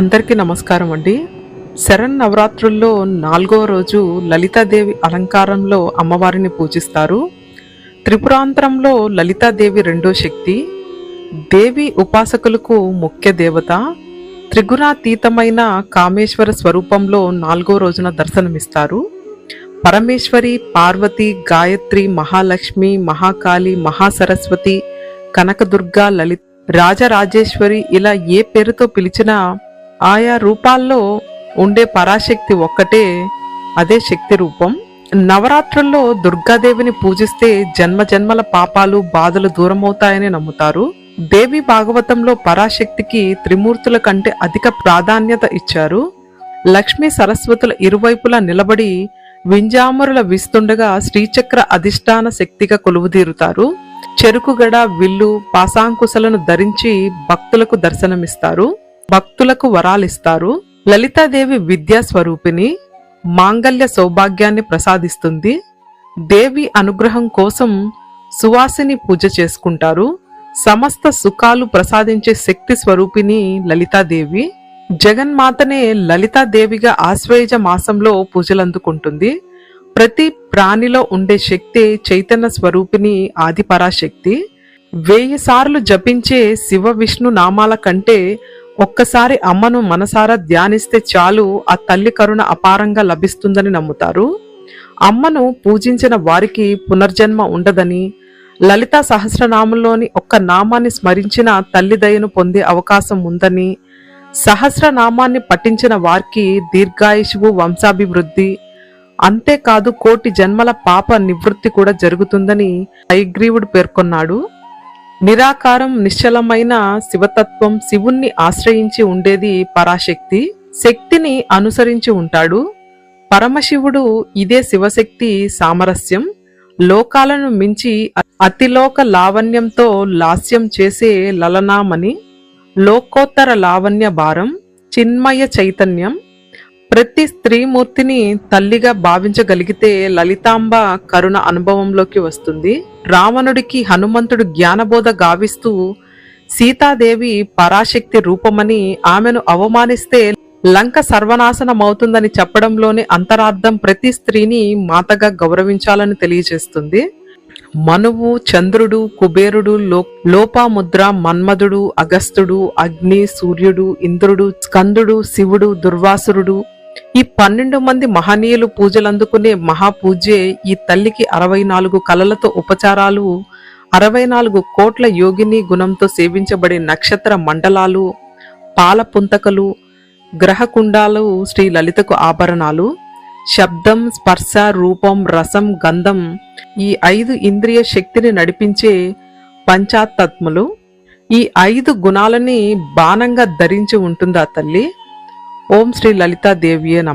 అందరికీ నమస్కారం అండి. శరణ్ నవరాత్రుల్లో నాలుగో రోజు లలితాదేవి అలంకారంలో అమ్మవారిని పూజిస్తారు. త్రిపురాంతరంలో లలితాదేవి రెండో శక్తి దేవి ఉపాసకులకు ముఖ్య దేవత త్రిగుణాతీతమైన కామేశ్వర స్వరూపంలో నాలుగో రోజున దర్శనమిస్తారు. పరమేశ్వరి పార్వతి గాయత్రి మహాలక్ష్మి మహాకాళి మహాసరస్వతి కనకదుర్గ లలిత రాజరాజేశ్వరి ఇలా ఏ పేరుతో పిలిచినా ఆయా రూపాల్లో ఉండే పరాశక్తి ఒక్కటే అదే శక్తి రూపం. నవరాత్రుల్లో దుర్గాదేవిని పూజిస్తే జన్మ జన్మల పాపాలు బాధలు దూరమవుతాయని నమ్ముతారు. దేవి భాగవతంలో పరాశక్తికి త్రిమూర్తుల కంటే అధిక ప్రాధాన్యత ఇచ్చారు. లక్ష్మీ సరస్వతుల ఇరువైపులా నిలబడి వింజామరుల విస్తుండగా శ్రీచక్ర అధిష్టాన శక్తిగా కొలువుదీరుతారు. చెరుకుగడ విల్లు పాసాంకుశలను ధరించి భక్తులకు దర్శనమిస్తారు. భక్తులకు వరాలిస్తారు. లలితాదేవి విద్యా స్వరూపిణి మాంగల్య సౌభాగ్యాన్ని ప్రసాదిస్తుంది. దేవి అనుగ్రహం కోసం సువాసిని పూజ చేసుకుంటారు. సమస్త సుఖాలు ప్రసాదించే శక్తి స్వరూపిణి లలితాదేవి. జగన్మాతనే లలితాదేవిగా ఆశ్వయుజ మాసంలో పూజలందుకుంటుంది. ప్రతి ప్రాణిలో ఉండే శక్తి చైతన్య స్వరూపిణి ఆదిపరాశక్తి. వెయ్యి సార్లు జపించే శివ విష్ణు నామాల కంటే ఒక్కసారి అమ్మను మనసారా ధ్యానిస్తే చాలు ఆ తల్లి కరుణ అపారంగా లభిస్తుందని నమ్ముతారు. అమ్మను పూజించిన వారికి పునర్జన్మ ఉండదని లలితా సహస్రనామంలోని ఒక్క నామాన్ని స్మరించిన తల్లి దయను పొందే అవకాశం ఉందని సహస్రనామాన్ని పఠించిన వారికి దీర్ఘాయుషువు వంశాభివృద్ధి అంతేకాదు కోటి జన్మల పాప నివృత్తి కూడా జరుగుతుందని హైగ్రీవుడు పేర్కొన్నాడు. నిరాకారం నిశ్చలమైన శివతత్వం శివుణ్ణి ఆశ్రయించి ఉండేది పరాశక్తి. శక్తిని అనుసరించి ఉంటాడు. పరమశివుడు ఇదే శివశక్తి సామరస్యం. లోకాలను మించి అతిలోక లావణ్యంతో లాస్యం చేసే లలనామని. లోకోత్తర లావణ్య భారం చిన్మయ చైతన్యం. ప్రతి స్త్రీమూర్తిని తల్లిగా భావించగలిగితే లలితాంబ కరుణ అనుభవంలోకి వస్తుంది. రావణుడికి హనుమంతుడు జ్ఞానబోధ గావిస్తూ సీతాదేవి పరాశక్తి రూపమని ఆమెను అవమానిస్తే లంక సర్వనాశనమవుతుందని చెప్పడంలోని అంతరార్థం ప్రతి స్త్రీని మాతగా గౌరవించాలని తెలియజేస్తుంది. మనువు చంద్రుడు కుబేరుడు లో లోపాముద్ర మన్మధుడు అగస్త్యుడు అగ్ని సూర్యుడు ఇంద్రుడు స్కందుడు శివుడు దుర్వాసురుడు ఈ పన్నెండు మంది మహనీయులు పూజలందుకునే మహాపూజే ఈ తల్లికి అరవై నాలుగు కళలతో ఉపచారాలు అరవై నాలుగు కోట్ల యోగిని గుణంతో సేవించబడే నక్షత్ర మండలాలు పాలపుంతకలు గ్రహకుండాలు శ్రీ లలితకు ఆభరణాలు శబ్దం స్పర్శ రూపం రసం గంధం ఈ ఐదు ఇంద్రియ శక్తిని నడిపించే పంచాతత్ములు ఈ ఐదు గుణాలని బాణంగా ధరించి ఉంటుందా తల్లి? ఓం శ్రీ లలితాదేవియే నమ